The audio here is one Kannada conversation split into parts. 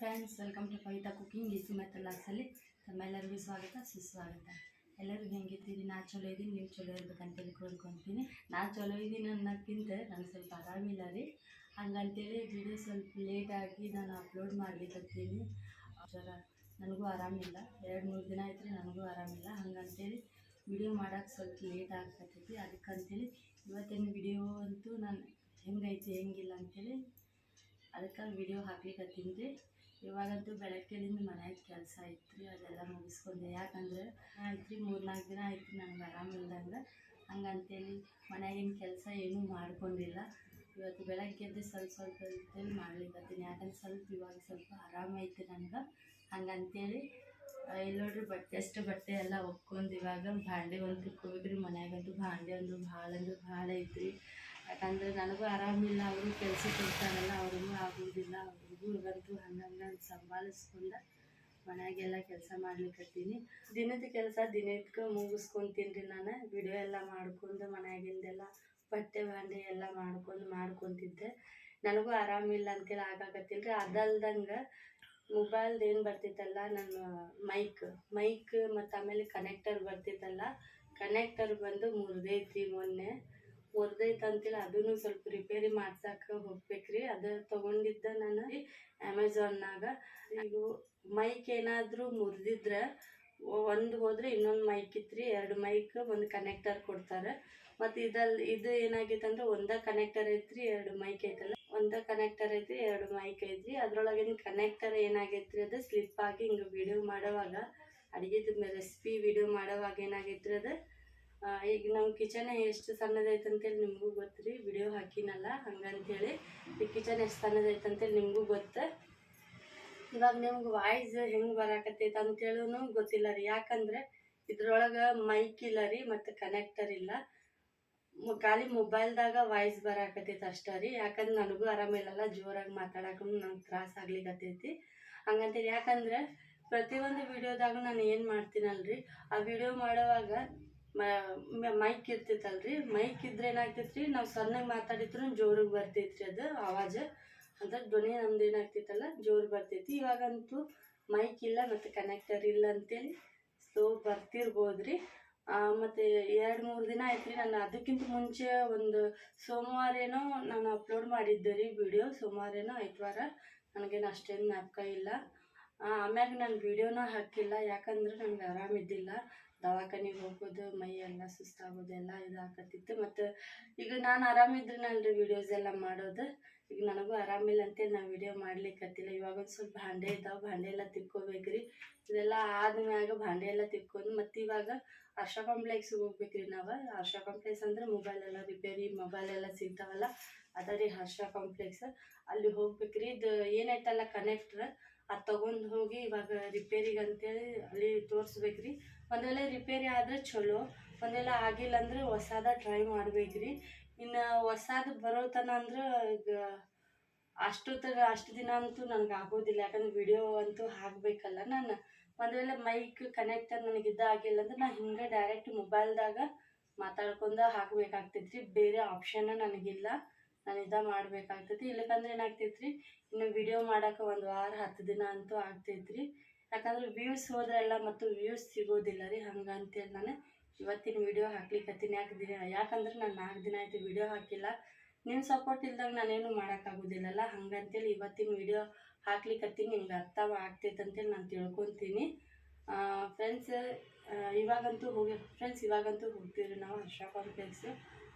Friends welcome to Kavita cooking easy ಮತ್ತು ಲಾಸಲ್ಲಿ ತಮ್ಮೆಲ್ಲರಿಗೂ ಸ್ವಾಗತ, ಸುಸ್ವಾಗತ. ಎಲ್ಲರೂ ಹೆಂಗಿದ್ದೀರಿ? ನಾ ಚಲೋ ಇದ್ದೀನಿ, ನೀವು ಚಲೋ ಇರ್ಬೇಕಂತೇಳಿ ಕೇಳ್ಕೊತೀನಿ. ನಾ ಚಲೋ ಇದ್ದೀನಿ ಅನ್ನೋಕ್ಕಿಂತ ನಂಗೆ ಸ್ವಲ್ಪ ಆರಾಮಿಲ್ಲ ರೀ. ಹಂಗಂತೇಳಿ ವಿಡಿಯೋ ಸ್ವಲ್ಪ ಲೇಟಾಗಿ ನಾನು ಅಪ್ಲೋಡ್ ಮಾಡ್ಲಿಕ್ಕತ್ತೀನಿ ಜರ ನನಗೂ ಆರಾಮಿಲ್ಲ ಎರಡು, ಮೂರು ದಿನ ಆಯ್ತು ರೀ ನನಗೂ ಆರಾಮಿಲ್ಲ ಹಂಗಂತೇಳಿ ವಿಡಿಯೋ ಮಾಡೋಕೆ ಸ್ವಲ್ಪ ಲೇಟ್ ಆಗ್ತೈತಿ. ಅದಕ್ಕಂತೇಳಿ ಇವತ್ತಿನ ವಿಡಿಯೋ ಅಂತೂ ನಾನು ಹೆಂಗೈತಿ, ಹೆಂಗಿಲ್ಲ ಅಂತೇಳಿ ಅದಕ್ಕೆ ವಿಡಿಯೋ ಹಾಕ್ಲಿಕ್ಕೆ ರೀ. ಇವಾಗಂತೂ ಬೆಳಗ್ಗೆಲಿಂದ ಮನ್ಯಾಗ ಕೆಲಸ ಐತ್ರಿ ಅದೆಲ್ಲ ಮುಗಿಸ್ಕೊಂಡೆ. ಯಾಕಂದ್ರೆ ಆಯ್ತು ಮೂರು ನಾಲ್ಕು ದಿನ ಆಯ್ತು ನನಗೆ ಆರಾಮಿಲ್ದಂಗೆ ಹಂಗಂತೇಳಿ ಮನ್ಯಾಗಿನ ಕೆಲಸ ಏನೂ ಮಾಡ್ಕೊಂಡಿಲ್ಲ. ಇವತ್ತು ಬೆಳಗ್ಗೆ ಎದ್ದು ಸ್ವಲ್ಪ ಸ್ವಲ್ಪ ಅಂತೇಳಿ ಮಾಡ್ಲಿಕ್ಕತ್ತೀನಿ ಯಾಕಂದ್ರೆ ಸ್ವಲ್ಪ ಇವಾಗ ಸ್ವಲ್ಪ ಆರಾಮೈತಿ ನನಗೆ ಹಂಗಂತೇಳಿ ಇಲ್ಲಿ ಬಟ್ಟೆ ಎಷ್ಟು ಬಟ್ಟೆ ಎಲ್ಲ ಒಕ್ಕೊಂಡು ಇವಾಗ ಭಾಂಡೆ ಒಂದು ತಿಕ್ಕೋಬೇಕ್ರಿ ಮನ್ಯಾಗಂತೂ. ಭಾಂಡೆ ಒಂದು ಭಾಳ ಅಂದ್ರೆ ಭಾಳ ಐತ್ರಿ. ಯಾಕಂದ್ರೆ ನನಗೂ ಆರಾಮಿಲ್ಲ, ಅವರು ಕೆಲಸ ಕೊಡ್ತಾರಲ್ಲ ಅವ್ರಿಗೂ ಆಗೋದಿಲ್ಲ ಅವ್ರಿಗೂ ಇವಂತೂ ಹಂಗಂಗೆ ಸಂಭಾಳಿಸ್ಕೊಂಡು ಮನೆಯಾಗೆಲ್ಲ ಕೆಲಸ ಮಾಡ್ಲಿಕ್ಕತ್ತೀನಿ ದಿನದ ಕೆಲಸ ದಿನಕ್ಕೆ ಮುಗಿಸ್ಕೊಂತೀನಿ ರೀ ನಾನು. ವಿಡಿಯೋ ಎಲ್ಲ ಮಾಡ್ಕೊಂಡು ಮನೆಯಾಗಿಂದೆಲ್ಲ ಬಟ್ಟೆ ಬಾಂಡೆ ಎಲ್ಲ ಮಾಡ್ಕೊಂಡು ಮಾಡ್ಕೊತಿದ್ದೆ. ನನಗೂ ಆರಾಮಿಲ್ಲ ಅಂತೇಳಿ ಆಗಾಕತ್ತಿಲ್ಲ ರೀ ಅದಲ್ದಂಗೆ ಮೊಬೈಲ್ದು ಏನು ಬರ್ತಿತ್ತಲ್ಲ, ನನ್ನ ಮೈಕ್ ಮೈಕ್ ಮತ್ತು ಆಮೇಲೆ ಕನೆಕ್ಟರ್ ಬರ್ತಿತ್ತಲ್ಲ. ಕನೆಕ್ಟರ್ ಬಂದು ಮುರಿದೈತಿ ಮೊನ್ನೆ. ಮುರಿದೈತೆ ಅಂತೇಳಿ ಅದನ್ನು ಸ್ವಲ್ಪ ರಿಪೇರಿ ಮಾಡ್ಸಕ್ಕೆ ಹೋಗ್ಬೇಕ್ರಿ. ಅದು ತೊಗೊಂಡಿದ್ದ ನಾನು ಅಮೆಝಾನ್ನಾಗ ಈಗ ಮೈಕ್ ಏನಾದರೂ ಮುರಿದಿದ್ರೆ ಒಂದು ಹೋದ್ರೆ ಇನ್ನೊಂದು ಮೈಕ್ ಇತ್ರಿ. ಎರಡು ಮೈಕ್ ಒಂದು ಕನೆಕ್ಟರ್ ಕೊಡ್ತಾರೆ. ಮತ್ತು ಇದಲ್ಲಿ ಇದು ಏನಾಗೈತೆ ಅಂದ್ರೆ ಒಂದೇ ಕನೆಕ್ಟರ್ ಐತ್ರಿ, ಎರಡು ಮೈಕ್ ಐತಲ್ಲ. ಒಂದೇ ಕನೆಕ್ಟರ್ ಐತಿ ಎರಡು ಮೈಕ್ ಐತ್ರಿ. ಅದ್ರೊಳಗಿನ ಕನೆಕ್ಟರ್ ಏನಾಗೈತ್ರಿ ಅದು ಸ್ಲಿಪ್ ಆಗಿ ಹಿಂಗೆ ವಿಡಿಯೋ ಮಾಡೋವಾಗ, ಅಡುಗೆದ ರೆಸಿಪಿ ವಿಡಿಯೋ ಮಾಡೋವಾಗ ಏನಾಗೈತ್ರಿ ಅದು ಈಗ ನಮ್ಮ ಕಿಚನ್ ಎಷ್ಟು ಸಣ್ಣದೈತೆ ಅಂತೇಳಿ ನಿಮಗೂ ಗೊತ್ತು ರೀ. ವಿಡಿಯೋ ಹಾಕಿನಲ್ಲ, ಹಂಗಂತೇಳಿ. ಈ ಕಿಚನ್ ಎಷ್ಟು ಸಣ್ಣದೈತೆ ಅಂತೇಳಿ ನಿಮಗೂ ಗೊತ್ತು. ಇವಾಗ ನಿಮ್ಗೆ ವಾಯ್ಸ್ ಹೆಂಗೆ ಬರಾಕತ್ತೈತೆ ಅಂತೇಳೂ ಗೊತ್ತಿಲ್ಲ ರೀ. ಯಾಕಂದ್ರೆ ಇದ್ರೊಳಗೆ ಮೈಕ್ ಇಲ್ಲ ರೀ, ಮತ್ತು ಕನೆಕ್ಟರ್ ಇಲ್ಲ. ಖಾಲಿ ಮೊಬೈಲ್ದಾಗ ವಾಯ್ಸ್ ಬರಾಕತ್ತೈತೆ ಅಷ್ಟೇ ರೀ. ಯಾಕಂದ್ರೆ ನನಗೂ ಆರಾಮಿಲ್ಲಲ್ಲ ಜೋರಾಗಿ ಮಾತಾಡಕ್ಕೂ ನಂಗೆ ತ್ರಾಸ ಆಗ್ಲಿಕ್ಕತ್ತೈತಿ ಹಂಗಂತೇಳಿ ಯಾಕಂದ್ರೆ ಪ್ರತಿಯೊಂದು ವಿಡಿಯೋದಾಗ ನಾನು ಏನು ಮಾಡ್ತೀನಲ್ರಿ, ಆ ವಿಡಿಯೋ ಮಾಡುವಾಗ ಮೈಕ್ ಇರ್ತೈತಲ್ರಿ ಮೈಕ್ ಇದ್ರೆ ಏನಾಗ್ತೈತ್ರಿ? ನಾವು ಸಣ್ಣಗೆ ಮಾತಾಡಿದ್ರು ಜೋರಿಗೆ ಬರ್ತೈತ್ರಿ ಅದು ಆವಾಜ. ಅಂದ್ರೆ ಧ್ವನಿ ನಮ್ದು ಏನಾಗ್ತೈತಲ್ಲ ಜೋರು ಬರ್ತೈತಿ ಇವಾಗಂತೂ ಮೈಕ್ ಇಲ್ಲ ಮತ್ತು ಕನೆಕ್ಟರ್ ಇಲ್ಲ ಅಂತೇಳಿ ಸ್ಲೋ ಬರ್ತಿರ್ಬೋದ್ರಿ. ಮತ್ತು ಎರಡು ಮೂರು ದಿನ ಆಯ್ತು ರೀ ನಾನು ಅದಕ್ಕಿಂತ ಮುಂಚೆ ಒಂದು ಸೋಮವಾರ ಏನೋ ನಾನು ಅಪ್ಲೋಡ್ ಮಾಡಿದ್ದೆ ರೀ ವಿಡಿಯೋ ಸೋಮವಾರ ಏನೋ ಐತವಾರ ನನಗೇನು ಅಷ್ಟೇನು ಜ್ಞಾಪಕ ಇಲ್ಲ. ಆಮ್ಯಾಗ ನಾನು ವಿಡಿಯೋನ ಹಾಕಿಲ್ಲ, ಯಾಕಂದ್ರೆ ನನಗೆ ಆರಾಮಿದ್ದಿಲ್ಲ ದವಾಖಾನಿಗೆ ಹೋಗೋದು, ಮೈ ಎಲ್ಲ ಸುಸ್ತಾಗೋದು ಎಲ್ಲ ಇದಾಕತ್ತಿತ್ತು ಮತ್ತು ಈಗ ನಾನು ಆರಾಮಿದ್ರೇನಲ್ರಿ ವಿಡಿಯೋಸ್ ಎಲ್ಲ ಮಾಡೋದು. ಈಗ ನನಗೂ ಆರಾಮಿಲ್ಲ ಅಂತೇಳಿ ನಾನು ವಿಡಿಯೋ ಮಾಡ್ಲಿಕ್ಕತ್ತಿಲ್ಲ ಇವಾಗ ಒಂದು ಸ್ವಲ್ಪ ಭಾಂಡೆ ಇದ್ದಾವೆ ಭಾಂಡೆ ಎಲ್ಲ ತಿಕ್ಕೋಬೇಕ್ರಿ. ಇದೆಲ್ಲ ಆದ್ಮ್ಯಾಗ ಭಾಂಡೆ ಎಲ್ಲ ತಿಕ್ಕೊಂಡು ಮತ್ತು ಇವಾಗ ಹರ್ಷ ಕಾಂಪ್ಲೆಕ್ಸ್ಗೆ ಹೋಗ್ಬೇಕ್ರಿ ನಾವು. ಹರ್ಷ ಕಾಂಪ್ಲೆಕ್ಸ್ ಅಂದ್ರೆ ಮೊಬೈಲ್ ಎಲ್ಲ ರಿಪೇರಿ ಮೊಬೈಲ್ ಎಲ್ಲ ಸಿಗ್ತಾವಲ್ಲ, ಅದ ರೀ ಹರ್ಷ ಕಾಂಪ್ಲೆಕ್ಸ್ ಅಲ್ಲಿ ಹೋಗ್ಬೇಕ್ರಿ. ಇದು ಏನೈತಲ್ಲ ಕನೆಕ್ಟ್ರ್ ಅದು ತೊಗೊಂಡು ಹೋಗಿ ಇವಾಗ ರಿಪೇರಿಗೆ ಅಂತೇಳಿ ಅಲ್ಲಿ ತೋರಿಸ್ಬೇಕು ರೀ ಒಂದೆಲ್ಲ ರಿಪೇರಿ ಆದರೆ ಚಲೋ ಒಂದೆಲ್ಲ ಆಗಿಲ್ಲ ಅಂದ್ರೆ ಹೊಸಾದ ಟ್ರೈ ಮಾಡ್ಬೇಕ್ರಿ. ಇನ್ನು ಹೊಸಾದು ಬರೋ ತನ ಅಂದ್ರೆ ಈಗ ಅಷ್ಟು ತರ ಅಷ್ಟು ದಿನ ಅಂತೂ ನನಗೆ ಆಗೋದಿಲ್ಲ. ಯಾಕಂದ್ರೆ ವಿಡಿಯೋ ಅಂತೂ ಹಾಕಬೇಕಲ್ಲ ನಾನು. ಒಂದು ವೇಳೆ ಮೈಕ್ ಕನೆಕ್ಟ್ ನನಗೆ ಇದಾಗಿಲ್ಲ ಅಂದ್ರೆ ನಾನು ಹಿಂಗೆ ಡೈರೆಕ್ಟ್ ಮೊಬೈಲ್ದಾಗ ಮಾತಾಡ್ಕೊಂಡ ಹಾಕಬೇಕಾಗ್ತೈತ್ರಿ. ಬೇರೆ ಆಪ್ಷನ್ ನನಗಿಲ್ಲ ನಾನು ಇದ ಮಾಡಬೇಕಾಗ್ತೈತಿ. ಇಲ್ಲಕಂದ್ರೆ ಏನಾಗ್ತೈತ್ರಿ? ಇನ್ನು ವಿಡಿಯೋ ಮಾಡೋಕೆ ಒಂದು ವಾರ, ಹತ್ತು ದಿನ ಅಂತೂ ಆಗ್ತೈತ್ರಿ. ಯಾಕಂದ್ರೆ ವ್ಯೂಸ್ ಹೋದ್ರೆಲ್ಲ ಮತ್ತು ವ್ಯೂಸ್ ಸಿಗೋದಿಲ್ಲ ರೀ. ಹಂಗಂತೇಳಿ ನಾನು ಇವತ್ತಿನ ವಿಡಿಯೋ ಹಾಕ್ಲಿಕ್ಕತ್ತೀನಿ ಯಾಕೆ ದಿನ, ಯಾಕಂದ್ರೆ ನಾನು ನಾಲ್ಕು ದಿನ ಆಯಿತು ವಿಡಿಯೋ ಹಾಕಿಲ್ಲ. ನಿಮ್ಮ ಸಪೋರ್ಟ್ ಇಲ್ದಾಗ ನಾನೇನು ಮಾಡೋಕ್ಕಾಗೋದಿಲ್ಲಲ್ಲ. ಹಂಗಂತೇಳಿ ಇವತ್ತಿನ ವಿಡಿಯೋ ಹಾಕ್ಲಿಕ್ಕತ್ತೀನಿ ನಿಮ್ಗೆ ಅರ್ಥ ಆಗ್ತೈತೆ ಅಂತೇಳಿ ನಾನು ತಿಳ್ಕೊತೀನಿ. ಫ್ರೆಂಡ್ಸ್ ಇವಾಗಂತೂ ಹೋಗಿ ಫ್ರೆಂಡ್ಸ್ ಇವಾಗಂತೂ ಹೋಗ್ತೀವಿ ನಾವು ಹರ್ಷ ಕಾಂಪ್ಲೆಕ್ಸ್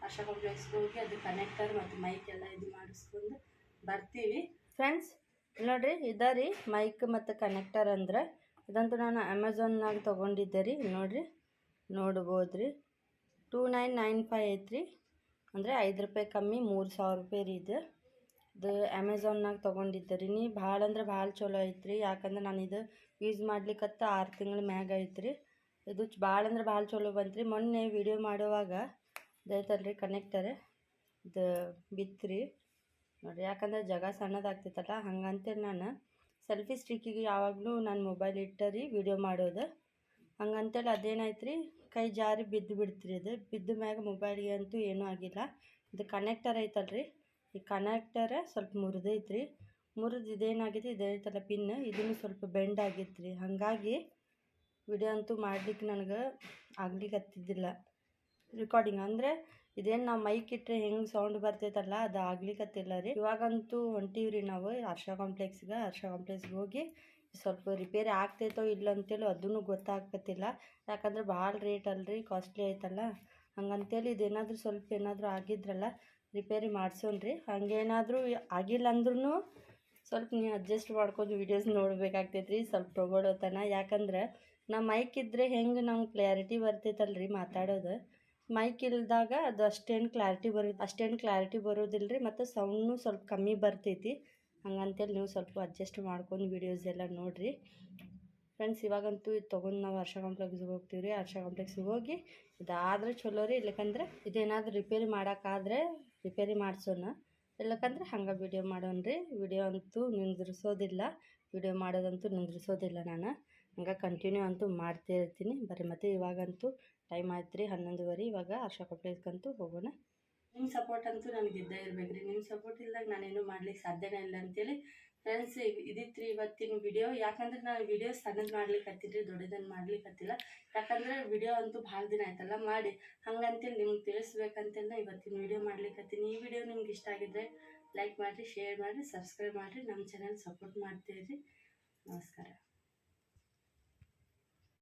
ಹರ್ಷ ಕಾಂಪ್ಲೆಕ್ಸ್ಗೆ ಹೋಗಿ ಅದು ಕನೆಕ್ಟರ್ ಮತ್ತು ಮೈಕ್ ಎಲ್ಲ ಇದು ಮಾಡಿಸ್ಕೊಂಡು ಬರ್ತೀವಿ. ಫ್ರೆಂಡ್ಸ್ ನೋಡಿರಿ ಇದಾರಿ ಮೈಕ್ ಮತ್ತು ಕನೆಕ್ಟರ್ ಅಂದ್ರೆ. ಇದಂತೂ ನಾನು ಅಮೆಝಾನ್ನಾಗ ತೊಗೊಂಡಿದ್ದೆ ರೀ, ನೋಡಿರಿ. ನೋಡ್ಬೋದು ರೀ ಟೂ ನೈನ್ ನೈನ್ ಫೈ ಐತ್ರಿ ಅಂದರೆ ಐದು ರೂಪಾಯಿ ಕಮ್ಮಿ, ಮೂರು ಸಾವಿರ ರೂಪಾಯಿ ರೀ ಇದು. ಇದು ಅಮೆಝಾನ್ನಾಗ ತೊಗೊಂಡಿದ್ದೆ ರೀ. ನೀ ಭಾಳ ಅಂದ್ರೆ ಭಾಳ ಚಲೋ ಐತ್ರಿ. ಯಾಕಂದ್ರೆ ನಾನು ಇದು ಯೂಸ್ ಮಾಡ್ಲಿಕ್ಕತ್ತ ಆರು ತಿಂಗಳ ಮ್ಯಾಗ ಐತ್ರಿ. ಇದು ಭಾಳ ಅಂದ್ರೆ ಭಾಳ ಚಲೋ ಬಂತ್ರಿ. ಮೊನ್ನೆ ವಿಡಿಯೋ ಮಾಡುವಾಗ ರೀ ಕನೆಕ್ಟರ್ ಇದು ಬಿತ್ರಿ. ನೋಡಿರಿ, ಯಾಕಂದ್ರೆ ಜಾಗ ಸಣ್ಣದಾಗ್ತೈತಲ್ಲ ಹಂಗಂತೇಳಿ ನಾನು ಸೆಲ್ಫಿ ಸ್ಟಿಕ್ಕಿಗೆ ಯಾವಾಗಲೂ ನಾನು ಮೊಬೈಲ್ ಇಟ್ಟರಿ ವಿಡಿಯೋ ಮಾಡೋದು. ಹಂಗಂತೇಳಿ ಅದೇನಾಯ್ತು ರೀ ಕೈ ಜಾರಿ ಬಿದ್ದು ಬಿಡ್ತೀರಿ ಅದು ಬಿದ್ದ ಮ್ಯಾಗ ಮೊಬೈಲ್ಗೆ ಅಂತೂ ಏನೂ ಆಗಿಲ್ಲ. ಇದು ಕನೆಕ್ಟರ್ ಐತಲ್ರಿ. ಈ ಕನೆಕ್ಟರ ಸ್ವಲ್ಪ ಮುರಿದೈತ್ರಿ. ಮುರಿದು ಇದೇನಾಗಿದೆ ಇದೇ ಥರ ಪಿನ್ ಇದನ್ನು ಸ್ವಲ್ಪ ಬೆಂಡ್ ಆಗಿತ್ತು ರೀ ಹಾಗಾಗಿ ವಿಡಿಯೋ ಅಂತೂ ಮಾಡ್ಲಿಕ್ಕೆ ನನಗೆ ಆಗ್ಲಿಕ್ಕತ್ತಿದ್ದಿಲ್ಲ ರೆಕಾರ್ಡಿಂಗ್ ಅಂದರೆ ಇದೇನು ನಾವು ಮೈಕ್ ಇಟ್ಟರೆ ಹೆಂಗೆ ಸೌಂಡ್ ಬರ್ತೈತಲ್ಲ ಅದು ಆಗ್ಲಿಕ್ಕತ್ತಿಲ್ಲ ರೀ. ಇವಾಗಂತೂ ಹೊಂಟೀವಿ ರೀ ನಾವು ಹರ್ಷ ಕಾಂಪ್ಲೆಕ್ಸ್ಗೆ ಹರ್ಷ ಕಾಂಪ್ಲೆಕ್ಸ್ಗೆ ಹೋಗಿ ಸ್ವಲ್ಪ ರಿಪೇರಿ ಆಗ್ತೈತೋ ಇಲ್ಲ ಅಂತೇಳಿ ಅದೂ ಗೊತ್ತಾಗ್ತಿಲ್ಲ. ಯಾಕಂದ್ರೆ ಭಾಳ ರೇಟ್ ಅಲ್ರಿ ಕಾಸ್ಟ್ಲಿ ಐತಲ್ಲ. ಹಂಗಂತೇಳಿ ಇದೇನಾದರೂ ಸ್ವಲ್ಪ ಏನಾದರೂ ಆಗಿದ್ರಲ್ಲ ರಿಪೇರಿ ರೀ ಹಂಗೇನಾದರೂ ಆಗಿಲ್ಲ ಅಂದ್ರೂ ಸ್ವಲ್ಪ ನೀವು ಅಡ್ಜಸ್ಟ್ ಮಾಡ್ಕೊಂಡು ವೀಡಿಯೋಸ್ ನೋಡ್ಬೇಕಾಗ್ತೈತೆ ರೀ ಸ್ವಲ್ಪ ತಗೊಳ್ಳೋತನ ಯಾಕಂದ್ರೆ ನಾ ಮೈಕ್ ಇದ್ದರೆ ಹೆಂಗೆ ನಮ್ಗೆ ಕ್ಲಾರಿಟಿ ರೀ ಮಾತಾಡೋದು. ಮೈಕ್ ಇಲ್ದಾಗ ಅದು ಅಷ್ಟೇನು ಕ್ಲಾರಿಟಿ ಬರೋ, ಅಷ್ಟೇನು ಕ್ಲಾರಿಟಿ ಬರೋದಿಲ್ಲ ರೀ ಮತ್ತು ಸೌಂಡ್ನು ಸ್ವಲ್ಪ ಕಮ್ಮಿ ಬರ್ತೈತಿ. ಹಂಗಂತೇಳಿ ನೀವು ಸ್ವಲ್ಪ ಅಡ್ಜಸ್ಟ್ ಮಾಡ್ಕೊಂಡು ವೀಡಿಯೋಸ್ ಎಲ್ಲ ನೋಡಿರಿ. ಫ್ರೆಂಡ್ಸ್ ಇವಾಗಂತೂ ಇದು ತೊಗೊಂಡು ನಾವು ಹರ್ಷ ಕಾಂಪ್ಲೆಕ್ಸ್ಗೆ ಹೋಗ್ತೀವಿ ರೀ ಹರ್ಷ ಕಾಂಪ್ಲೆಕ್ಸ್ಗೆ ಹೋಗಿ ಇದಾದರೆ ಚಲೋ ರೀ. ಇಲ್ಲಕಂದ್ರೆ ಇದೇನಾದರೂ ರಿಪೇರಿ ಮಾಡೋಕ್ಕಾದ್ರೆ ರಿಪೇರಿ ಮಾಡ್ಸೋಣ. ಇಲ್ಲಕಂದ್ರೆ ಹಂಗೆ ವಿಡಿಯೋ ಮಾಡೋಣ ರೀ ವಿಡಿಯೋ ಅಂತೂ ನಿಂದ್ರಿಸೋದಿಲ್ಲ. ವಿಡಿಯೋ ಮಾಡೋದಂತೂ ನಿಂದ್ರಿಸೋದಿಲ್ಲ ನಾನು. ಹಂಗೆ ಕಂಟಿನ್ಯೂ ಅಂತೂ ಮಾಡ್ತಾ ಇರ್ತೀನಿ. ಬರೀ ಮತ್ತೆ ಇವಾಗಂತೂ ಟೈಮ್ ಆಯ್ತು ರೀ ಹನ್ನೊಂದುವರೆ. ಇವಾಗ ಹರ್ಷ ಕಾಂಪ್ಲೆಕ್ಸ್ಗಂತೂ ಹೋಗೋಣ. ನಿಮ್ಮ ಸಪೋರ್ಟ್ ಅಂತೂ ನನಗೆ ಇದ್ದೇ ಇರಬೇಕು ರೀ ನಿಮ್ಮ ಸಪೋರ್ಟ್ ಇಲ್ದಾಗ ನಾನೇನು ಮಾಡ್ಲಿಕ್ಕೆ ಸಾಧ್ಯನೇ ಇಲ್ಲ ಅಂತೇಳಿ ಫ್ರೆಂಡ್ಸ್ ಇದಿತ್ತು ಇವತ್ತಿನ ವಿಡಿಯೋ ಯಾಕಂದ್ರೆ ನಾನು ವಿಡಿಯೋ ಸಣ್ಣದು ಮಾಡ್ಲಿಕ್ಕೆ ಹತ್ತಿದ್ರಿ ದೊಡ್ಡದನ್ನು ಮಾಡ್ಲಿಕ್ಕೆ ಹತ್ತಿಲ್ಲ ಯಾಕಂದ್ರೆ ವಿಡಿಯೋ ಅಂತೂ ಭಾಳ ದಿನ ಆಯ್ತಲ್ಲ, ಮಾಡಿ. ಹಂಗಂತೇಳಿ ನಿಮ್ಗೆ ತಿಳಿಸ್ಬೇಕಂತೇಳಿ ಇವತ್ತಿನ ವಿಡಿಯೋ ಮಾಡ್ಲಿಕ್ಕೆ ಹತ್ತೀನಿ ಈ ವಿಡಿಯೋ ನಿಮ್ಗೆ ಇಷ್ಟ ಆಗಿದ್ರೆ ಲೈಕ್ ಮಾಡಿರಿ ಶೇರ್ ಮಾಡಿರಿ ಸಬ್ಸ್ಕ್ರೈಬ್ ಮಾಡಿರಿ. ನಮ್ಮ ಚಾನಲ್ ಸಪೋರ್ಟ್ ಮಾಡ್ತೀರಿ. ನಮಸ್ಕಾರ.